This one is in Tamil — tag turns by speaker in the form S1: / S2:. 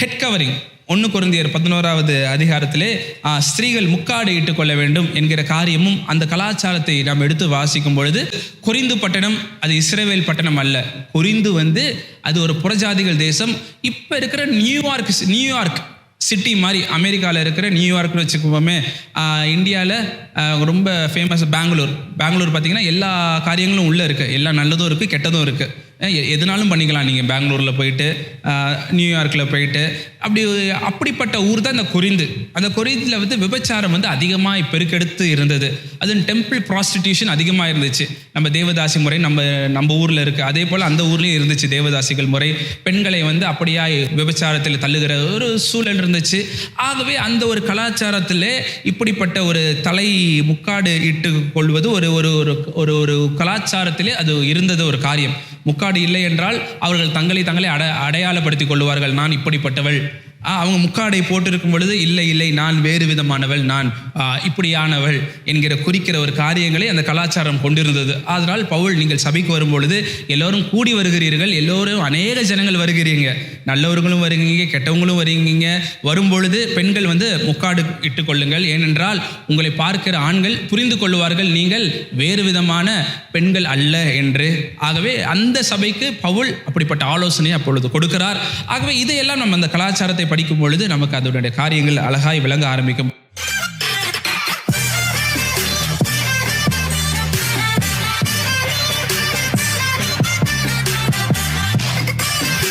S1: ஹெட் கவரிங் ஒன்று குருந்தியர் பதினோராவது அதிகாரத்திலே ஸ்திரீகள் முக்காடு இட்டுக்கொள்ள வேண்டும் என்கிற காரியமும் அந்த கலாச்சாரத்தை நாம் எடுத்து வாசிக்கும் பொழுது குறிந்து பட்டணம் அது இஸ்ரேவேல் பட்டணம் அல்ல. குறிந்து வந்து அது ஒரு புறஜாதிகள் தேசம். இப்போ இருக்கிற நியூயார்க் நியூயார்க் சிட்டி மாதிரி அமெரிக்காவில் இருக்கிற நியூயார்க்னு வச்சுக்கோமே இந்தியாவில் ரொம்ப ஃபேமஸ் பெங்களூர். பெங்களூர் பார்த்தீங்கன்னா எல்லா காரியங்களும் உள்ளே இருக்குது எல்லாம் நல்லதும் இருக்குது கெட்டதும் இருக்குது எதுனாலும் பண்ணிக்கலாம். நீங்கள் பெங்களூரில் போயிட்டு நியூயார்க்கில் போயிட்டு அப்படி அப்படிப்பட்ட ஊர் தான் இந்த குறிந்து அந்த குறிந்தில் வந்து விபச்சாரம் வந்து அதிகமாக பெருக்கெடுத்து இருந்தது. அது டெம்பிள் ப்ராஸ்டிடியூஷன் அதிகமாக இருந்துச்சு. நம்ம தேவதாசி முறை நம்ம நம்ம ஊரில் இருக்குது அதே போல் அந்த ஊர்லேயும் இருந்துச்சு தேவதாசிகள் முறை. பெண்களை வந்து அப்படியா விபச்சாரத்தில் தள்ளுகிற ஒரு சூழல் இருந்துச்சு. ஆகவே அந்த ஒரு கலாச்சாரத்தில் இப்படிப்பட்ட ஒரு தலை முக்காடு இட்டு கொள்வது ஒரு ஒரு ஒரு ஒரு ஒரு கலாச்சாரத்திலே அது இருந்தது ஒரு காரியம். முக்காடு இல்லை என்றால் அவர்கள் தங்களை தங்களை அட அடையாளப்படுத்திக் கொள்வார்கள். நான் இப்படிப்பட்டவள். அவங்க முக்காடை போட்டிருக்கும் பொழுது இல்லை இல்லை நான் வேறு விதமானவள் நான் இப்படியானவள் என்கிற குறிக்கிற ஒரு காரியங்களை அந்த கலாச்சாரம் கொண்டிருந்தது. அதனால் பவுல் நீங்கள் சபைக்கு வரும் பொழுது எல்லோரும் கூடி வருகிறீர்கள் எல்லோரும் அநேக ஜனங்கள் வருகிறீங்க. நல்லவர்களும் வருவீங்க கெட்டவங்களும் வருவீங்க வரும்பொழுது பெண்கள் வந்து முக்காடு இட்டுக்கொள்ளுங்கள் ஏனென்றால் உங்களை பார்க்கிற ஆண்கள் புரிந்து கொள்வார்கள் நீங்கள் வேறு விதமான பெண்கள் அல்ல என்று. ஆகவே அந்த சபைக்கு பவுல் அப்படிப்பட்ட ஆலோசனையை அப்பொழுது கொடுக்கிறார். ஆகவே இதையெல்லாம் நம்ம அந்த கலாச்சாரத்தை படிக்கும் பொழுது நமக்கு அதனுடைய காரியங்கள் அழகாய் விளங்க ஆரம்பிக்கும்.